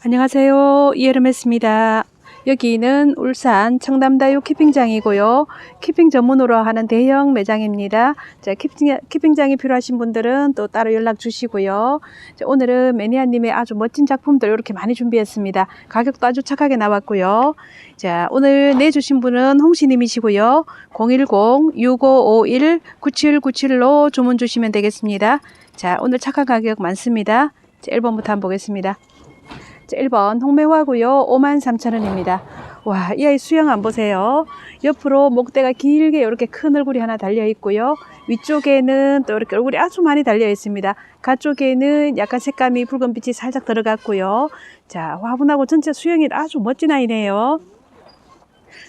안녕하세요. 이여름했습니다. 여기는 울산 청담다육 키핑장이고요. 키핑 전문으로 하는 대형 매장입니다. 자, 키핑, 키핑장이 필요하신 분들은 또 따로 연락 주시고요. 자, 오늘은 매니아님의 아주 멋진 작품들 이렇게 많이 준비했습니다. 가격도 아주 착하게 나왔고요. 자, 오늘 내주신 분은 홍시님이시고요. 010-6551-9797로 주문 주시면 되겠습니다. 자, 오늘 착한 가격 많습니다. 자, 1번부터 한번 보겠습니다. 자, 1번 홍매화고요. 53,000원입니다. 와, 이 아이 수영 안 보세요. 옆으로 목대가 길게 이렇게 큰 얼굴이 하나 달려 있고요. 위쪽에는 또 이렇게 얼굴이 아주 많이 달려 있습니다. 가쪽에는 약간 색감이 붉은 빛이 살짝 들어갔고요. 자, 화분하고 전체 수영이 아주 멋진 아이네요.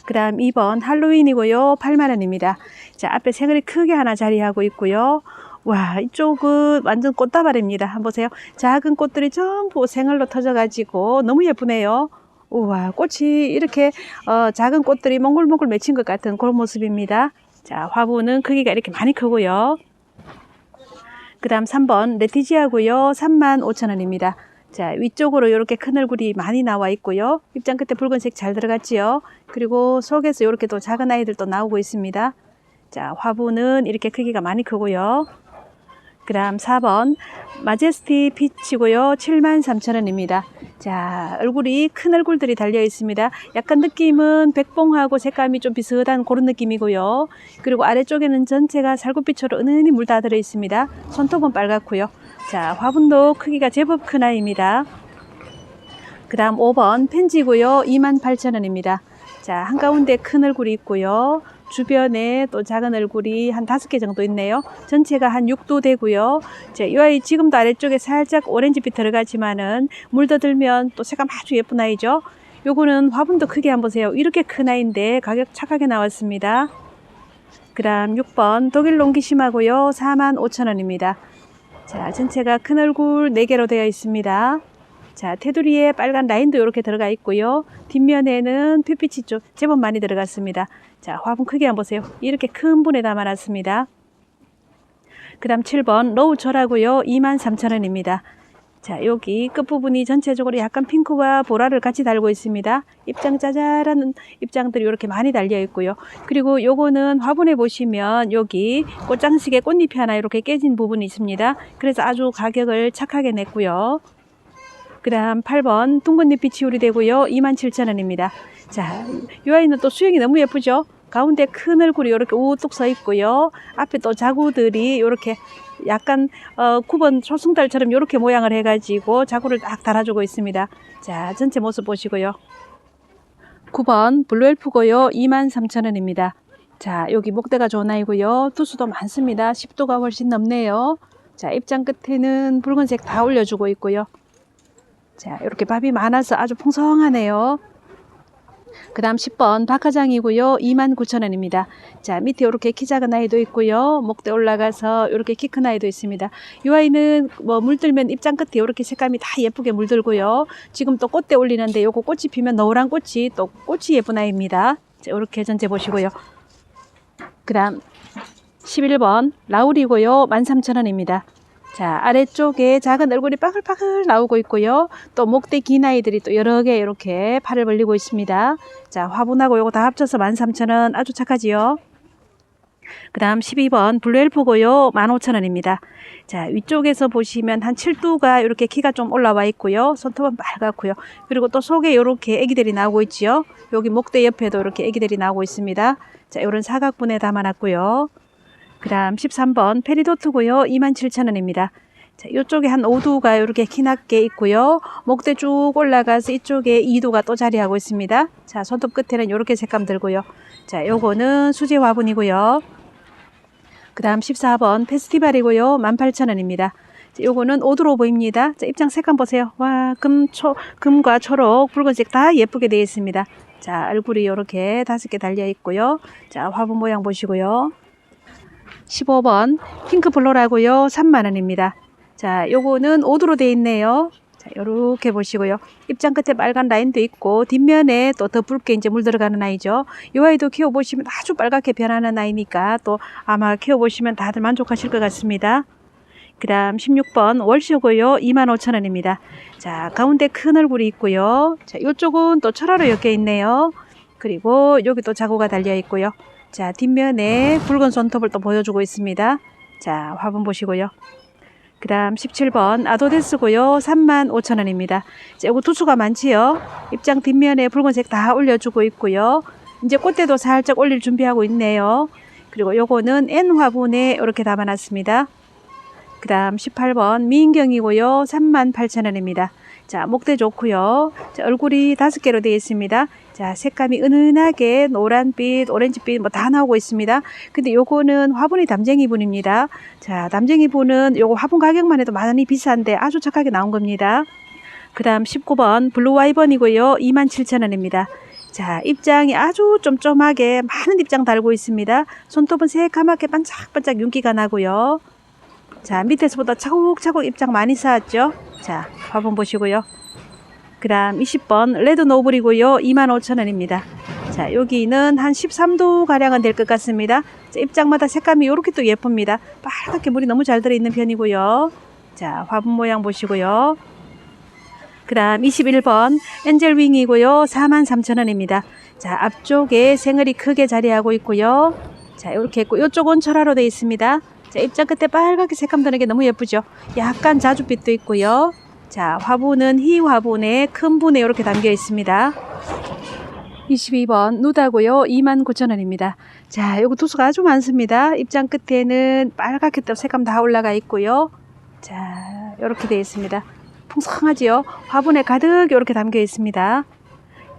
그 다음 2번 할로윈이고요. 8만원입니다. 자, 앞에 생얼이 크게 하나 자리하고 있고요. 와, 이쪽은 완전 꽃다발입니다. 한번 보세요. 작은 꽃들이 전부 생얼로 터져 가지고 너무 예쁘네요. 우와, 꽃이 이렇게 어, 작은 꽃들이 몽글몽글 맺힌 것 같은 그런 모습입니다. 자, 화분은 크기가 이렇게 많이 크고요. 그 다음 3번 레티지아고요. 35,000원입니다. 자, 위쪽으로 이렇게 큰 얼굴이 많이 나와 있고요. 입장 끝에 붉은색 잘 들어갔지요. 그리고 속에서 이렇게 또 작은 아이들도 나오고 있습니다. 자, 화분은 이렇게 크기가 많이 크고요. 그 다음 4번 마제스티 피치고요. 73,000원입니다. 자, 얼굴이 큰 얼굴들이 달려 있습니다. 약간 느낌은 백봉하고 색감이 좀 비슷한 그런 느낌이고요. 그리고 아래쪽에는 전체가 살구빛으로 은은히 물다 들어 있습니다. 손톱은 빨갛고요. 자, 화분도 크기가 제법 큰 아이입니다. 그 다음 5번 펜지고요. 28,000원입니다. 자, 한가운데 큰 얼굴이 있고요. 주변에 또 작은 얼굴이 한 다섯 개 정도 있네요. 전체가 한 6도 되고요. 자, 이 아이 지금도 아래쪽에 살짝 오렌지빛 들어가지만은 물더 들면 또 색감 아주 예쁜 아이죠. 요거는 화분도 크게 한번 보세요. 이렇게 큰 아이인데 가격 착하게 나왔습니다. 그 다음 6번 독일 롱기심하고요. 45,000원입니다. 자, 전체가 큰 얼굴 4개로 되어 있습니다. 자, 테두리에 빨간 라인도 이렇게 들어가 있고요. 뒷면에는 핏빛이 좀 제법 많이 들어갔습니다. 자, 화분 크게 한번 보세요. 이렇게 큰 분에 담아놨습니다. 그 다음 7번 로우철하고요. 23,000원입니다. 자, 여기 끝부분이 전체적으로 약간 핑크와 보라를 같이 달고 있습니다. 입장 짜잘한 입장들이 이렇게 많이 달려 있고요. 그리고 요거는 화분에 보시면 여기 꽃장식에 꽃잎이 하나 이렇게 깨진 부분이 있습니다. 그래서 아주 가격을 착하게 냈고요. 그 다음 8번 둥근잎이 치울이 되고요. 27,000원입니다. 자, 이 아이는 또 수영이 너무 예쁘죠? 가운데 큰 얼굴이 이렇게 우뚝 서 있고요. 앞에 또 자구들이 이렇게 약간 어, 9번 초승달처럼 이렇게 모양을 해가지고 자구를 딱 달아주고 있습니다. 자, 전체 모습 보시고요. 9번 블루엘프고요. 23,000원입니다. 자, 여기 목대가 좋은 아이고요. 두수도 많습니다. 10도가 훨씬 넘네요. 자, 입장 끝에는 붉은색 다 올려주고 있고요. 자, 이렇게 밥이 많아서 아주 풍성하네요. 그 다음 10번 박하장이고요. 29,000원입니다. 자, 밑에 이렇게 키 작은 아이도 있고요. 목대 올라가서 이렇게 키 큰 아이도 있습니다. 이 아이는 뭐 물들면 입장 끝에 이렇게 색감이 다 예쁘게 물들고요. 지금 또 꽃대 올리는데 요거 꽃이 피면 노란 꽃이 또 꽃이 예쁜 아이입니다. 자, 이렇게 전체 보시고요. 그 다음 11번 라울이고요. 13,000원입니다. 자, 아래쪽에 작은 얼굴이 빠글빠글 나오고 있고요. 또 목대 긴 아이들이 또 여러 개 이렇게 팔을 벌리고 있습니다. 자, 화분하고 요거 다 합쳐서 13,000원 아주 착하지요. 그 다음 12번 블루엘프고요. 15,000원입니다. 자, 위쪽에서 보시면 한 7두가 이렇게 키가 좀 올라와 있고요. 손톱은 빨갛고요. 그리고 또 속에 이렇게 애기들이 나오고 있지요. 여기 목대 옆에도 이렇게 애기들이 나오고 있습니다. 자, 이런 사각분에 담아놨고요. 그 다음 13번 페리도트고요. 27,000원입니다. 자, 이쪽에 한 5두가 이렇게 키낮게 있고요. 목대 쭉 올라가서 이쪽에 2두가 또 자리하고 있습니다. 자, 손톱 끝에는 이렇게 색감 들고요. 자, 요거는 수제 화분이고요. 그 다음 14번 페스티벌이고요. 18,000원입니다. 자, 요거는 오드로 보입니다. 자, 입장 색감 보세요. 와, 금, 초, 금과 초록, 붉은색 다 예쁘게 되어 있습니다. 자, 얼굴이 이렇게 다섯 개 달려 있고요. 자, 화분 모양 보시고요. 15번 핑크 블로라고요. 3만원입니다. 자, 요거는 오드로 되어 있네요. 자, 요렇게 보시고요. 입장 끝에 빨간 라인도 있고 뒷면에 또 더 붉게 이제 물 들어가는 아이죠. 이 아이도 키워 보시면 아주 빨갛게 변하는 아이니까 또 아마 키워 보시면 다들 만족하실 것 같습니다. 그 다음 16번 월쇼고요. 25,000원입니다. 자, 가운데 큰 얼굴이 있고요. 자, 이쪽은 또 철화로 엮여 있네요. 그리고 여기 또 자구가 달려 있고요. 자, 뒷면에 붉은 손톱을 또 보여주고 있습니다. 자, 화분 보시고요. 그 다음 17번 아도데스고요. 35,000원입니다. 자, 요거 두수가 많지요. 입장 뒷면에 붉은색 다 올려주고 있고요. 이제 꽃대도 살짝 올릴 준비하고 있네요. 그리고 요거는 N 화분에 이렇게 담아놨습니다. 그 다음 18번 미인경이고요. 38,000원입니다. 자, 목대 좋고요. 자, 얼굴이 다섯 개로 되어 있습니다. 자, 색감이 은은하게 노란빛, 오렌지빛 뭐 다 나오고 있습니다. 근데 요거는 화분이 담쟁이 분입니다. 자, 담쟁이 분은 요거 화분 가격만 해도 많이 비싼데 아주 착하게 나온 겁니다. 그 다음 19번 블루 와이번이고요. 27,000원입니다. 자, 입장이 아주 쫌쫌하게 많은 입장 달고 있습니다. 손톱은 새카맣게 반짝반짝 윤기가 나고요. 자, 밑에서부터 차곡차곡 입장 많이 쌓았죠? 자, 화분 보시고요. 그 다음 20번 레드 노블이고요. 25,000원입니다. 자, 여기는 한 13도 가량은 될 것 같습니다. 자, 입장마다 색감이 이렇게 또 예쁩니다. 빨갛게 물이 너무 잘 들어 있는 편이고요. 자, 화분 모양 보시고요. 그 다음 21번 엔젤 윙이고요. 43,000원입니다. 자, 앞쪽에 생얼이 크게 자리하고 있고요. 자, 이렇게 있고 이쪽은 철화로 되어 있습니다. 자, 입장 끝에 빨갛게 색감 드는 게 너무 예쁘죠? 약간 자주빛도 있고요. 자, 화분은 희 화분에 큰 분에 이렇게 담겨 있습니다. 22번 누다고요. 29,000원입니다. 자, 요거 두수가 아주 많습니다. 입장 끝에는 빨갛게 또 색감 다 올라가 있고요. 자, 이렇게 되어 있습니다. 풍성하지요? 화분에 가득 이렇게 담겨 있습니다.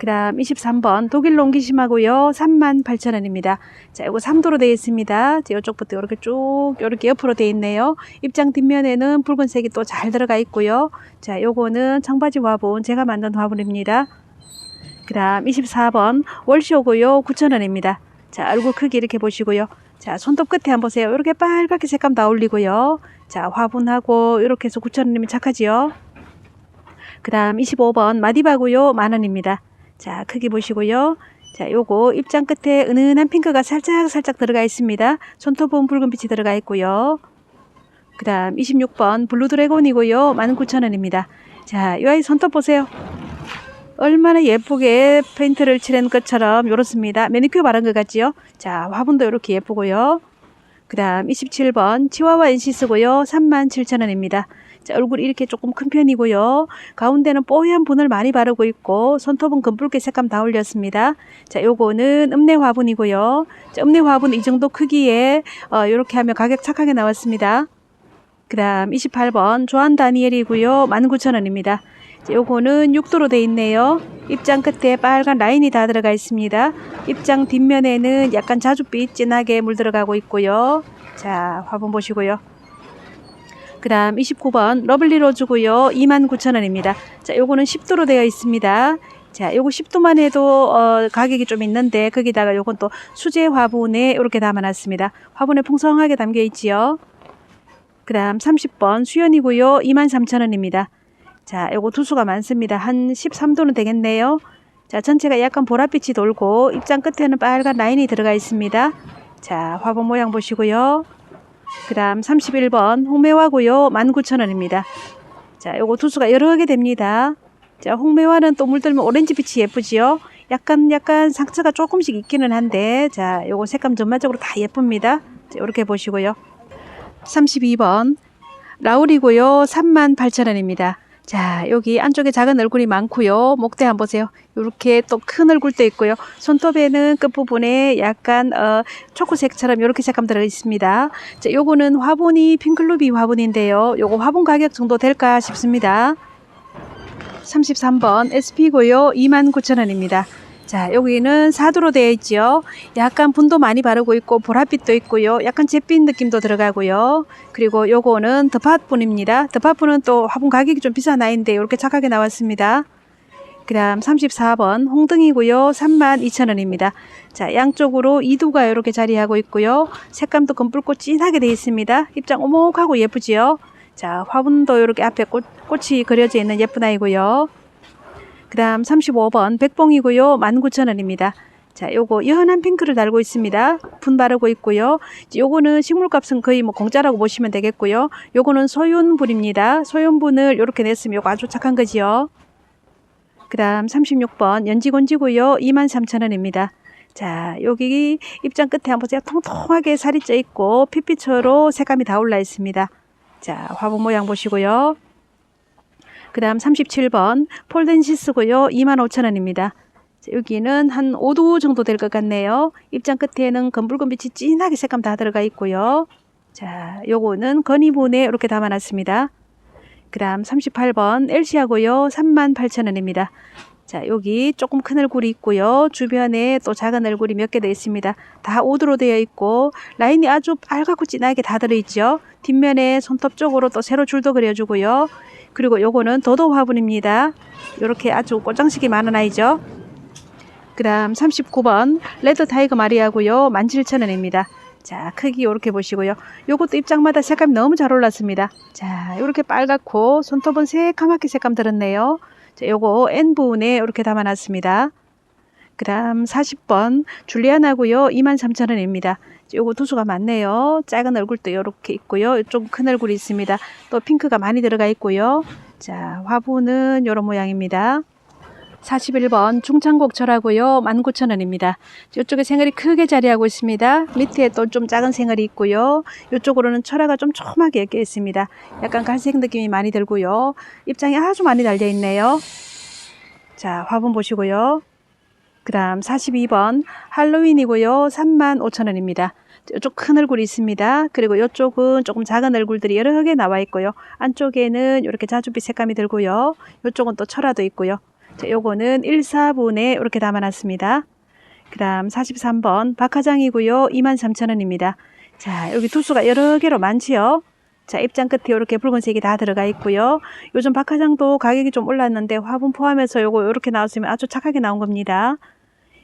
그 다음 23번 독일 롱기심하고요. 38,000원입니다. 자, 이거 3도로 되어 있습니다. 자, 이쪽부터 이렇게 쭉 이렇게 옆으로 되어 있네요. 입장 뒷면에는 붉은색이 또 잘 들어가 있고요. 자, 요거는 청바지 화분 제가 만든 화분입니다. 그 다음 24번 월쇼고요. 9,000원입니다. 자, 얼굴 크기 이렇게 보시고요. 자, 손톱 끝에 한번 보세요. 이렇게 빨갛게 색감 다 올리고요. 자, 화분하고 이렇게 해서 9,000원이면 착하지요. 그 다음 25번 마디바고요. 만원입니다. 자, 크기 보시고요. 자, 요거 입장 끝에 은은한 핑크가 살짝 살짝 들어가 있습니다. 손톱은 붉은 빛이 들어가 있고요. 그 다음 26번 블루 드래곤이고요. 19,000원입니다. 자, 이 아이 손톱 보세요. 얼마나 예쁘게 페인트를 칠한 것처럼 이렇습니다. 매니큐어 바른 것 같지요? 자, 화분도 이렇게 예쁘고요. 그 다음 27번 치와와 엔시스고요. 37,000원입니다. 자, 얼굴이 이렇게 조금 큰 편이고요. 가운데는 뽀얀 분을 많이 바르고 있고 손톱은 금붉게 색감 다 올렸습니다. 자, 요거는 읍내 화분이고요. 자, 읍내 화분 이 정도 크기에 어, 이렇게 하면 가격 착하게 나왔습니다. 그 다음 28번 조한 다니엘이고요. 19,000원입니다. 자, 요거는 6도로 돼 있네요. 입장 끝에 빨간 라인이 다 들어가 있습니다. 입장 뒷면에는 약간 자줏빛 진하게 물 들어가고 있고요. 자, 화분 보시고요. 그 다음 29번 러블리 로즈고요. 29,000원입니다. 자, 요거는 10도로 되어 있습니다. 자, 요거 10도만 해도 어, 가격이 좀 있는데 거기다가 요건 또 수제 화분에 이렇게 담아놨습니다. 화분에 풍성하게 담겨 있지요. 그 다음 30번 수연이고요. 23,000원입니다. 자, 요거 두수가 많습니다. 한 13도는 되겠네요. 자, 전체가 약간 보랏빛이 돌고 입장 끝에는 빨간 라인이 들어가 있습니다. 자, 화분 모양 보시고요. 그 다음 31번 홍매화고요. 19,000원입니다. 자, 요거 두수가 여러 개 됩니다. 자, 홍매화는 또 물들면 오렌지빛이 예쁘지요. 약간 약간 상처가 조금씩 있기는 한데 자, 요거 색감 전반적으로 다 예쁩니다. 자, 이렇게 보시고요. 32번 라울이고요. 38,000원입니다. 자, 여기 안쪽에 작은 얼굴이 많고요. 목대 한번 보세요. 이렇게 또 큰 얼굴도 있고요. 손톱에는 끝부분에 약간 어, 초코색처럼 이렇게 색감 들어 있습니다. 자, 요거는 화분이 핑클루비 화분인데요. 요거 화분 가격 정도 될까 싶습니다. 33번 SP고요. 29,000원입니다. 자, 여기는 사두로 되어 있죠. 약간 분도 많이 바르고 있고 보랏빛도 있고요. 약간 잿빛 느낌도 들어가고요. 그리고 요거는 더팟분입니다. 더팟분은 또 화분 가격이 좀 비싼 아이인데 이렇게 착하게 나왔습니다. 그 다음 34번 홍등이고요. 32,000원입니다. 자, 양쪽으로 이두가 이렇게 자리하고 있고요. 색감도 검붉고 진하게 되어 있습니다. 입장 오목하고 예쁘지요. 자, 화분도 이렇게 앞에 꽃, 꽃이 그려져 있는 예쁜 아이고요. 그 다음 35번 백봉이고요. 19,000원입니다. 자, 요거 연한 핑크를 달고 있습니다. 분 바르고 있고요. 요거는 식물값은 거의 뭐 공짜라고 보시면 되겠고요. 요거는 소윤분입니다. 소윤분을 이렇게 냈으면 요거 아주 착한 거지요. 그 다음 36번 연지곤지고요. 23,000원입니다. 자, 여기 입장 끝에 한번 보세요. 통통하게 살이 쪄 있고 핏빛으로 색감이 다 올라 있습니다. 자, 화분 모양 보시고요. 그 다음 37번 폴덴시스고요. 25,000원입니다. 자, 여기는 한 5도 정도 될 것 같네요. 입장 끝에는 검붉은 빛이 진하게 색감 다 들어가 있고요. 자, 요거는 건이분에 이렇게 담아놨습니다. 그 다음 38번 LC하고요. 38,000원입니다. 자, 여기 조금 큰 얼굴이 있고요. 주변에 또 작은 얼굴이 몇 개 되어 있습니다. 다 오드로 되어 있고 라인이 아주 빨갛고 진하게 다 들어있죠. 뒷면에 손톱 쪽으로 또 세로 줄도 그려주고요. 그리고 요거는 도도 화분입니다. 이렇게 아주 꽃장식이 많은 아이죠. 그 다음 39번 레드 타이거 마리아고요. 17,000원입니다. 자, 크기 이렇게 보시고요. 요것도 입장마다 색감이 너무 잘 올랐습니다. 자, 이렇게 빨갛고 손톱은 새까맣게 색감 들었네요. 자, 요거 N부분에 이렇게 담아놨습니다. 그 다음 40번 줄리아나고요. 23,000원입니다. 요거 두수가 많네요. 작은 얼굴도 이렇게 있고요. 좀 큰 얼굴이 있습니다. 또 핑크가 많이 들어가 있고요. 자, 화분은 이런 모양입니다. 41번 중창곡철하고요. 19,000원입니다. 이쪽에 생얼이 크게 자리하고 있습니다. 밑에 또 좀 작은 생얼이 있고요. 이쪽으로는 철화가 좀 촘하게 엮여 있습니다. 약간 갈색 느낌이 많이 들고요. 입장이 아주 많이 달려 있네요. 자, 화분 보시고요. 그 다음 42번 할로윈이고요. 35,000원입니다. 이쪽 큰 얼굴이 있습니다. 그리고 이쪽은 조금 작은 얼굴들이 여러 개 나와 있고요. 안쪽에는 이렇게 자주빛 색감이 들고요. 이쪽은 또 철화도 있고요. 자, 요거는 1, 4분에 이렇게 담아놨습니다. 그 다음 43번 박하장이고요. 23,000원입니다. 자, 여기 두수가 여러 개로 많지요. 자, 입장 끝에 이렇게 붉은색이 다 들어가 있고요. 요즘 박하장도 가격이 좀 올랐는데 화분 포함해서 요거 이렇게 나왔으면 아주 착하게 나온 겁니다.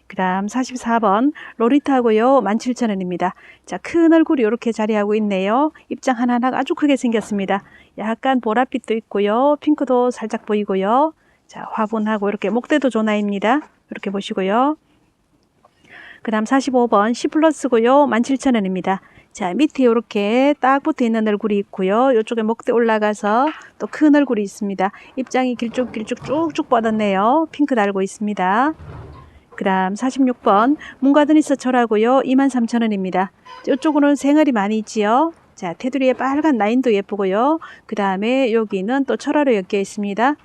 그 다음 44번 로리타고요. 17,000원입니다. 자, 큰 얼굴이 이렇게 자리하고 있네요. 입장 하나하나 아주 크게 생겼습니다. 약간 보랏빛도 있고요. 핑크도 살짝 보이고요. 자, 화분하고 이렇게 목대도 조나입니다. 이렇게 보시고요. 그 다음 45번 C 플러스고요. 17,000원입니다. 자, 밑에 이렇게 딱 붙어 있는 얼굴이 있고요. 이쪽에 목대 올라가서 또 큰 얼굴이 있습니다. 입장이 길쭉길쭉 쭉쭉 뻗었네요. 핑크 달고 있습니다. 그 다음 46번 문가드니스 철하고요. 23,000원입니다. 이쪽으로는 생얼이 많이 있지요. 자, 테두리에 빨간 라인도 예쁘고요. 그 다음에 여기는 또 철화로 엮여 있습니다.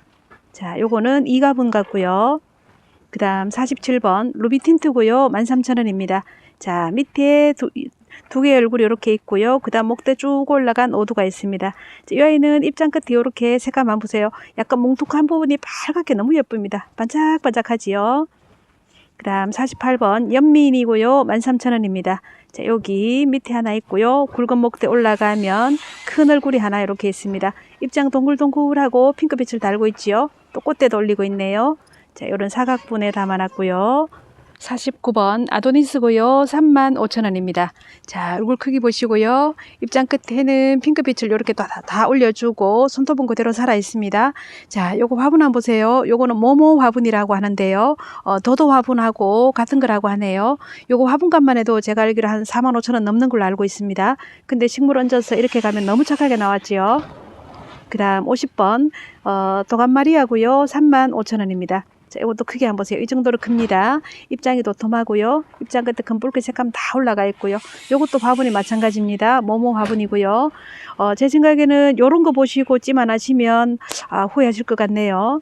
자, 요거는 이가분 같고요. 그 다음 47번 루비 틴트고요. 13,000원입니다. 자, 밑에 두, 두 개의 얼굴이 이렇게 있고요. 그 다음 목대 쭉 올라간 오두가 있습니다. 자, 이 아이는 입장 끝에 이렇게 색감 만 보세요. 약간 뭉툭한 부분이 빨갛게 너무 예쁩니다. 반짝반짝하지요. 그 다음 48번 연민이고요. 13,000원입니다. 자, 여기 밑에 하나 있고요. 굵은 목대 올라가면 큰 얼굴이 하나 이렇게 있습니다. 입장 동글동글하고 핑크빛을 달고 있지요. 또 꽃대도 올리고 있네요. 자, 이런 사각분에 담아놨고요. 49번 아도니스고요. 35,000원입니다. 자, 얼굴 크기 보시고요. 입장 끝에는 핑크빛을 이렇게 다, 다 올려주고 손톱은 그대로 살아 있습니다. 자, 요거 화분 한번 보세요. 요거는 모모 화분이라고 하는데요. 어, 도도 화분하고 같은 거라고 하네요. 요거 화분값만 해도 제가 알기로 한 45,000원 넘는 걸로 알고 있습니다. 근데 식물 얹어서 이렇게 가면 너무 착하게 나왔지요. 그 다음 50번 어, 도감마리아고요. 35,000원입니다. 자, 이것도 크게 한번 보세요. 이 정도로 큽니다. 입장이 도톰하고요. 입장 끝에 금붉게 색감 다 올라가 있고요. 요것도 화분이 마찬가지입니다. 모모 화분이고요. 어, 제 생각에는 요런 거 보시고 찜 안 하시면 아, 후회하실 것 같네요.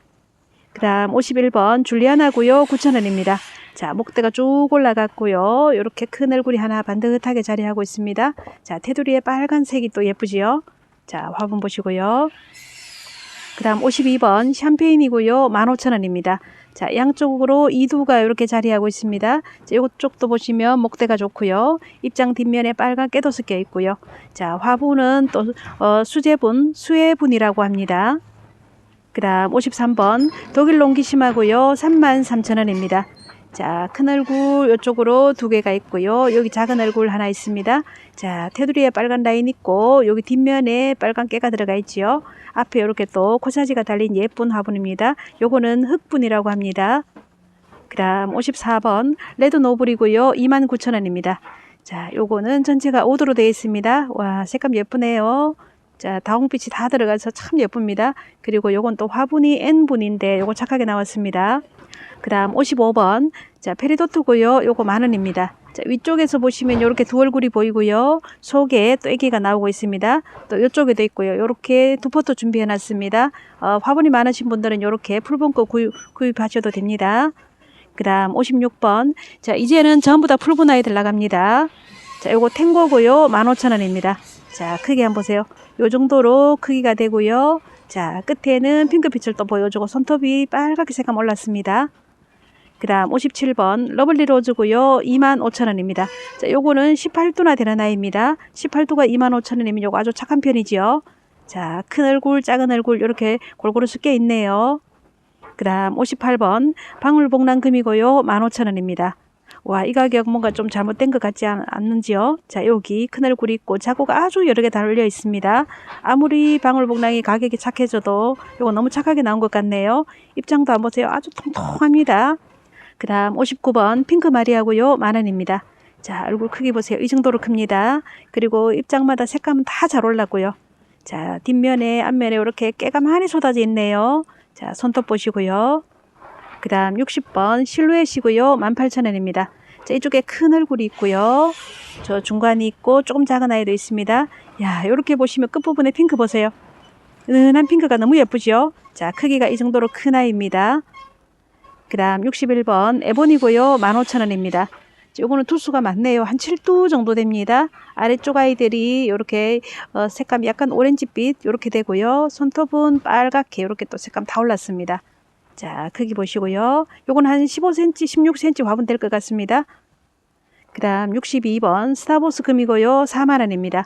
그 다음 51번 줄리아나고요. 9,000원입니다. 자, 목대가 쭉 올라갔고요. 이렇게 큰 얼굴이 하나 반듯하게 자리하고 있습니다. 자, 테두리에 빨간색이 또 예쁘지요. 자, 화분 보시고요. 그 다음 52번 샴페인이고요. 15,000원입니다. 자, 양쪽으로 이두가 이렇게 자리하고 있습니다. 자, 이쪽도 보시면 목대가 좋고요. 입장 뒷면에 빨간 깨도 섞여 있고요. 자, 화분은 또 어, 수제분, 수혜분이라고 합니다. 그 다음 53번 독일 롱기심하고요. 33,000원입니다. 자, 큰 얼굴 이쪽으로 두 개가 있고요. 여기 작은 얼굴 하나 있습니다. 자, 테두리에 빨간 라인 있고 여기 뒷면에 빨간 깨가 들어가 있지요. 앞에 이렇게 또 코사지가 달린 예쁜 화분입니다. 요거는 흑분이라고 합니다. 그다음 54번 레드 노블이고요. 29,000원입니다. 자, 요거는 전체가 5도로 되어 있습니다. 와, 색감 예쁘네요. 자, 다홍빛이 다 들어가서 참 예쁩니다. 그리고 요건 또 화분이 N분인데 요거 착하게 나왔습니다. 그 다음 55번. 자, 페리도트고요. 요거 만원입니다. 자, 위쪽에서 보시면 요렇게 두 얼굴이 보이고요. 속에 또 애기가 나오고 있습니다. 또 요쪽에도 있고요. 요렇게 두 포트 준비해 놨습니다. 어, 화분이 많으신 분들은 요렇게 풀본 거 구입, 구입하셔도 됩니다. 그 다음 56번. 자, 이제는 전부 다 풀분 아이들 나갑니다. 자, 요거 탱고고요. 15,000원입니다. 자, 크기 한번 보세요. 요 정도로 크기가 되고요. 자, 끝에는 핑크빛을 또 보여주고 손톱이 빨갛게 색감 올랐습니다. 그 다음 57번 러블리 로즈고요. 25,000원입니다. 자, 요거는 18도나 되는 아이입니다. 18도가 25,000원이면 요거 아주 착한 편이지요. 자, 큰 얼굴, 작은 얼굴 이렇게 골고루 섞여 있네요. 그 다음 58번 방울복랑금이고요. 15,000원입니다. 와, 이 가격 뭔가 좀 잘못된 것 같지 않, 않는지요? 자, 여기 큰 얼굴이 있고 자구가 아주 여러 개 달려 있습니다. 아무리 방울복랑이 가격이 착해져도 이거 너무 착하게 나온 것 같네요. 입장도 안 보세요. 아주 통통합니다. 그 다음 59번 핑크 마리아고요. 만원입니다. 자, 얼굴 크기 보세요. 이 정도로 큽니다. 그리고 입장마다 색감은 다 잘 올랐고요. 자, 뒷면에, 앞면에 이렇게 깨가 많이 쏟아져 있네요. 자, 손톱 보시고요. 그 다음 60번 실루엣이고요. 18,000원입니다. 자, 이쪽에 큰 얼굴이 있고요. 저 중간이 있고 조금 작은 아이도 있습니다. 야, 이렇게 보시면 끝부분에 핑크 보세요. 은은한 핑크가 너무 예쁘죠? 자, 크기가 이 정도로 큰 아이입니다. 그 다음 61번 에본이고요. 15,000원입니다. 요거는 투수가 많네요. 한 7도 정도 됩니다. 아래쪽 아이들이 이렇게 어, 색감이 약간 오렌지빛 이렇게 되고요. 손톱은 빨갛게 이렇게 또 색감 다 올랐습니다. 자, 크기 보시고요. 요건 한 15cm, 16cm 화분 될 것 같습니다. 그 다음 62번 스타보스 금이고요. 4만원입니다.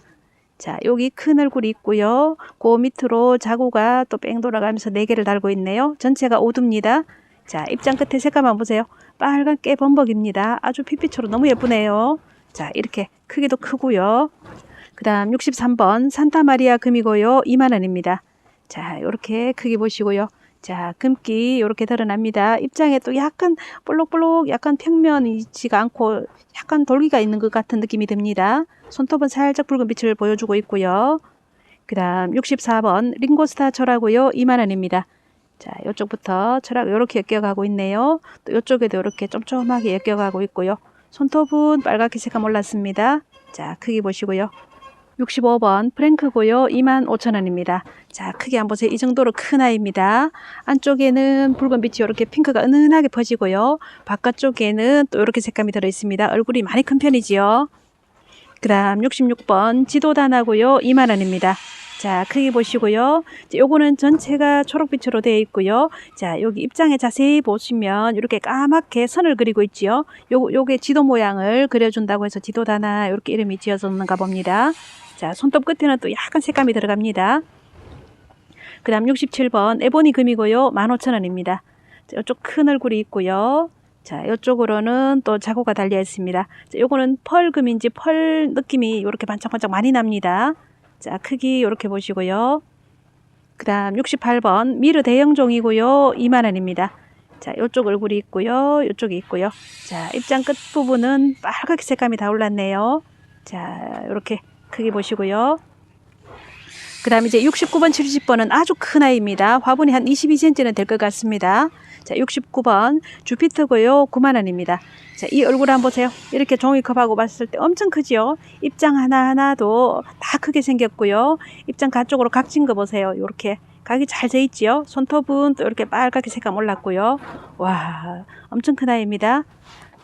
자, 여기 큰 얼굴이 있고요. 그 밑으로 자구가 또 뺑 돌아가면서 4개를 달고 있네요. 전체가 5두입니다. 자, 입장 끝에 색감 한번 보세요. 빨간 깨 범벅입니다. 아주 피피처럼 너무 예쁘네요. 자, 이렇게 크기도 크고요. 그 다음 63번 산타마리아 금이고요. 2만원입니다. 자, 이렇게 크기 보시고요. 자, 금기 이렇게 드러납니다. 입장에 또 약간 볼록볼록 약간 평면이지가 않고 약간 돌기가 있는 것 같은 느낌이 듭니다. 손톱은 살짝 붉은 빛을 보여주고 있고요. 그 다음 64번 링고스타 철하고요. 2만원입니다. 자, 이쪽부터 철학 이렇게 엮여가고 있네요. 또 이쪽에도 이렇게 쫌쫌하게 엮여가고 있고요. 손톱은 빨갛게 색감 올랐습니다. 자, 크기 보시고요. 65번 프랭크 고요. 25,000원입니다. 자, 크기 한번 보세요. 이 정도로 큰 아이입니다. 안쪽에는 붉은 빛이 이렇게 핑크가 은은하게 퍼지고요. 바깥쪽에는 또 이렇게 색감이 들어 있습니다. 얼굴이 많이 큰 편이지요. 그 다음 66번 지도단하고요. 2만 원입니다. 자, 크기 보시고요. 자, 요거는 전체가 초록빛으로 되어 있고요. 자, 여기 입장에 자세히 보시면 이렇게 까맣게 선을 그리고 있지요. 요, 요게 지도 모양을 그려준다고 해서 지도단화 이렇게 이름이 지어졌는가 봅니다. 자, 손톱 끝에는 또 약간 색감이 들어갑니다. 그 다음 67번 에보니 금이고요. 15,000원입니다. 자, 이쪽 큰 얼굴이 있고요. 자, 이쪽으로는 또 자구가 달려 있습니다. 자, 요거는 펄금인지 펄 느낌이 이렇게 반짝반짝 많이 납니다. 자, 크기 이렇게 보시고요. 그 다음 68번 미르 대형종이고요. 2만원입니다. 자, 이쪽 얼굴이 있고요. 이쪽이 있고요. 자, 입장 끝 부분은 빨갛게 색감이 다 올랐네요. 자, 이렇게 크기 보시고요. 그 다음 이제 69번, 70번은 아주 큰 아이입니다. 화분이 한 22cm는 될 것 같습니다. 자, 69번 주피터고요. 9만 원입니다. 자, 이 얼굴 한번 보세요. 이렇게 종이컵하고 봤을 때 엄청 크지요? 입장 하나하나도 다 크게 생겼고요. 입장 가쪽으로 각진 거 보세요. 이렇게 각이 잘 돼 있지요? 손톱은 또 이렇게 빨갛게 색감 올랐고요. 와, 엄청 큰 아이입니다.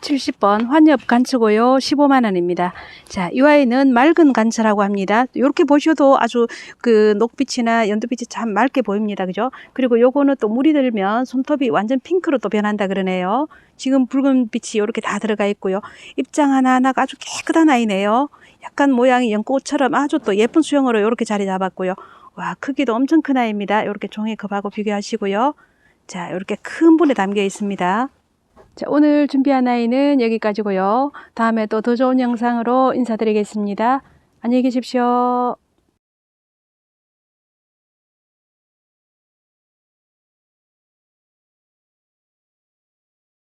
70번 환엽 간츠고요. 15만 원입니다. 자, 이 아이는 맑은 간츠라고 합니다. 이렇게 보셔도 아주 그 녹빛이나 연두빛이 참 맑게 보입니다. 그죠? 그리고 요거는 또 물이 들면 손톱이 완전 핑크로 또 변한다 그러네요. 지금 붉은 빛이 이렇게 다 들어가 있고요. 입장 하나하나가 아주 깨끗한 아이네요. 약간 모양이 연꽃처럼 아주 또 예쁜 수영으로 이렇게 자리 잡았고요. 와, 크기도 엄청 큰 아이입니다. 이렇게 종이컵하고 비교하시고요. 자, 이렇게 큰 분에 담겨 있습니다. 자, 오늘 준비한 아이는 여기까지고요. 다음에 또 더 좋은 영상으로 인사드리겠습니다. 안녕히 계십시오.